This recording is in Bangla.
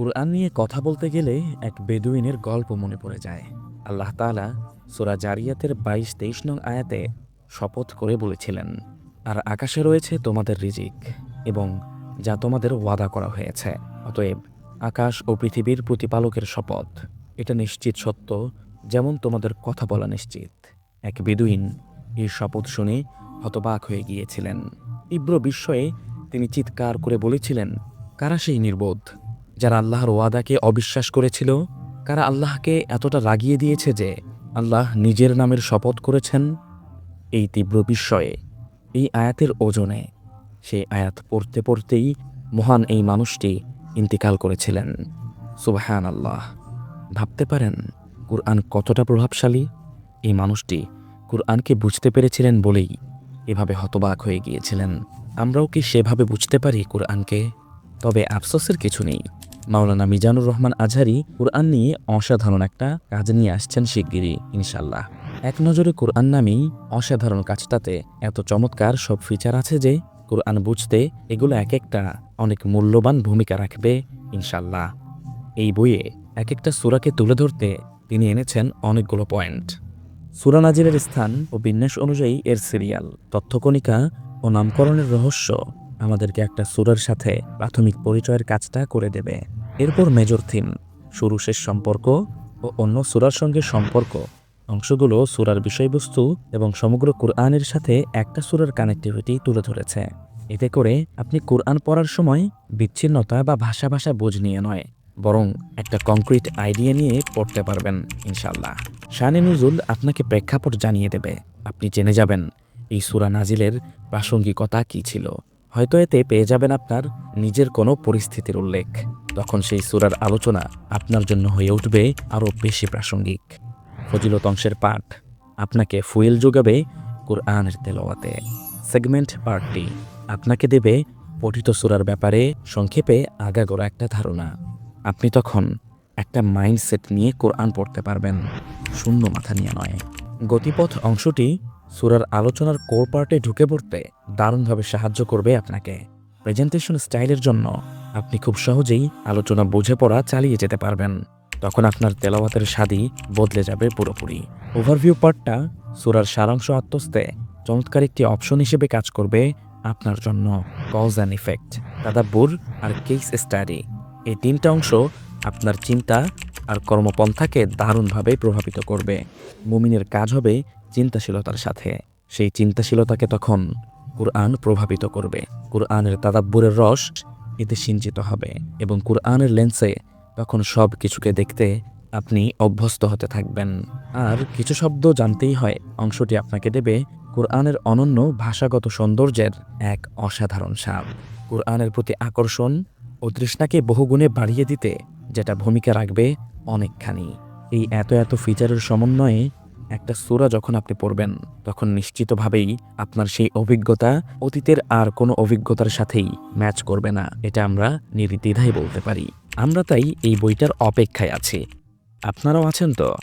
কুরআন নিয়ে কথা বলতে গেলে এক বেদুইনের গল্প মনে পড়ে যায়। আল্লাহ তাআলা সূরা জারিয়াতের বাইশ তেইশ নং আয়াতে শপথ করে বলেছিলেন, আর আকাশে রয়েছে তোমাদের রিজিক এবং যা তোমাদের ওয়াদা করা হয়েছে। অতএব আকাশ ও পৃথিবীর প্রতিপালকের শপথ। এটা নিশ্চিত সত্য, যেমন তোমাদের কথা বলা নিশ্চিত। এক বেদুইন এই শপথ শুনে হতবাক হয়ে গিয়েছিলেন। তীব্র বিস্ময়ে তিনি চিৎকার করে বলেছিলেন, কারা সেই নির্বোধ? যারা আল্লাহর ওয়াদাকে অবিশ্বাস করেছিল, কারা আল্লাহকে এতটা রাগিয়ে দিয়েছে যে আল্লাহ নিজের নামের শপথ করেছেন? এই তীব্র বিস্ময়ে, এই আয়াতের ওজনে সেই আয়াত পড়তে পড়তেই মহান এই মানুষটি ইন্তিকাল করেছিলেন। সুবাহান আল্লাহ ভাবতে পারেন, কুরআন কতটা প্রভাবশালী? এই মানুষটি কুরআনকে বুঝতে পেরেছিলেন বলেই এভাবে হতবাক হয়ে গিয়েছিলেন। আমরাও কি সেভাবে বুঝতে পারি কুরআনকে? তবে আফসোসের কিছু নেই। মাওলানা মিজানুর রহমান আজহারি কোরআন নিয়ে অসাধারণ একটা কাজ নিয়ে আসছেন শিগগিরই ইনশাল্লাহ এক নজরে কোরআন নামেই অসাধারণ কাজটাতে এত চমৎকার সব ফিচার আছে যে কোরআন বুঝতে এগুলো এক একটা অনেক মূল্যবান ভূমিকা রাখবে ইনশাল্লাহ এই বইয়ে এক একটা সুরাকে তুলে ধরতে তিনি এনেছেন অনেকগুলো পয়েন্ট সুরা নাজিরের স্থান ও বিন্যাস অনুযায়ী এর সিরিয়াল তথ্যকণিকা ও নামকরণের রহস্য আমাদেরকে একটা সুরের সাথে প্রাথমিক পরিচয়ের কাজটা করে দেবে। এরপর মেজর থিম, শুরু শেষ সম্পর্ক ও অন্য সুরার সঙ্গে সম্পর্ক। অংশগুলো সুরার বিষয়বস্তু এবং সমগ্র কোরআনের সাথে একটা সুরার কানেক্টিভিটি তুলে ধরেছে। এতে করে আপনি কোরআন পড়ার সময় বিচ্ছিন্নতা বা ভাষা ভাষা বোঝ নিয়ে নয়, বরং একটা কংক্রিট আইডিয়া নিয়ে পড়তে পারবেন ইনশাল্লাহ শানে নজুল আপনাকে প্রেক্ষাপট জানিয়ে দেবে, আপনি জেনে যাবেন, এই সুরা নাজিলের প্রাসঙ্গিকতা কী ছিল। হয়তো এতে পেয়ে যাবেন আপনার নিজের কোনো পরিস্থিতির উল্লেখ। তখন সেই সুরার আলোচনা আপনার জন্য হয়ে উঠবে আরও বেশি প্রাসঙ্গিক। ফজিলত অংশের পাঠ আপনাকে ফুয়েল যোগাবে কোরআনের তেলাওয়াতে। সেগমেন্ট পার্টটি আপনাকে দেবে পঠিত সুরার ব্যাপারে সংক্ষেপে আগাগোড়া একটা ধারণা। আপনি তখন একটা মাইন্ডসেট নিয়ে কোরআন পড়তে পারবেন। শূন্য মাথা নিয়ে নয়। গতিপথ অংশটি সুরার আলোচনার কোর পার্টে ঢুকে পড়তে দারুণভাবে সাহায্য করবে আপনাকে। প্রেজেন্টেশন স্টাইলের জন্য আপনি খুব সহজেই আলোচনা বুঝে পড়া চালিয়ে যেতে পারবেন। তখন আপনার তেলাওয়াতের স্বাদই বদলে যাবে পুরোপুরি। ওভারভিউ পার্টটা সুরার সারাংশ আত্মস্তে চমৎকার একটি অপশন হিসেবে কাজ করবে আপনার জন্য। কজ অ্যান্ড ইফেক্ট তাদাব্বুর আর কেস স্টাডি এই তিনটা অংশ আপনার চিন্তা আর কর্মপন্থাকে দারুণভাবে প্রভাবিত করবে। মুমিনের কাজ হবে চিন্তাশীলতার সাথে। সেই চিন্তাশীলতাকে তখন কুরআন প্রভাবিত করবে। কুরআনের তাদাব্বুরের রস এতে সিঞ্চিত হবে এবং কুরআনের লেন্সে তখন সব কিছুকে দেখতে আপনি অভ্যস্ত হতে থাকবেন। আর কিছু শব্দ জানতেই হয়, অংশটি আপনাকে দেবে কোরআনের অনন্য ভাষাগত সৌন্দর্যের এক অসাধারণ সাপ কোরআনের প্রতি আকর্ষণ ও তৃষ্ণাকে বহুগুণে বাড়িয়ে দিতে যেটা ভূমিকা রাখবে অনেকখানি। এই এত এত ফিচারের সমন্বয়ে একটা সুরা যখন আপনি পড়বেন, তখন নিশ্চিতভাবেই আপনার সেই অভিজ্ঞতা অতীতের আর কোনো অভিজ্ঞতার সাথেই ম্যাচ করবে না। এটা আমরা নির্দ্বিধায় বলতে পারি। আমরা তাই এই বইটার অপেক্ষায় আছি। আপনারাও আছেন তো?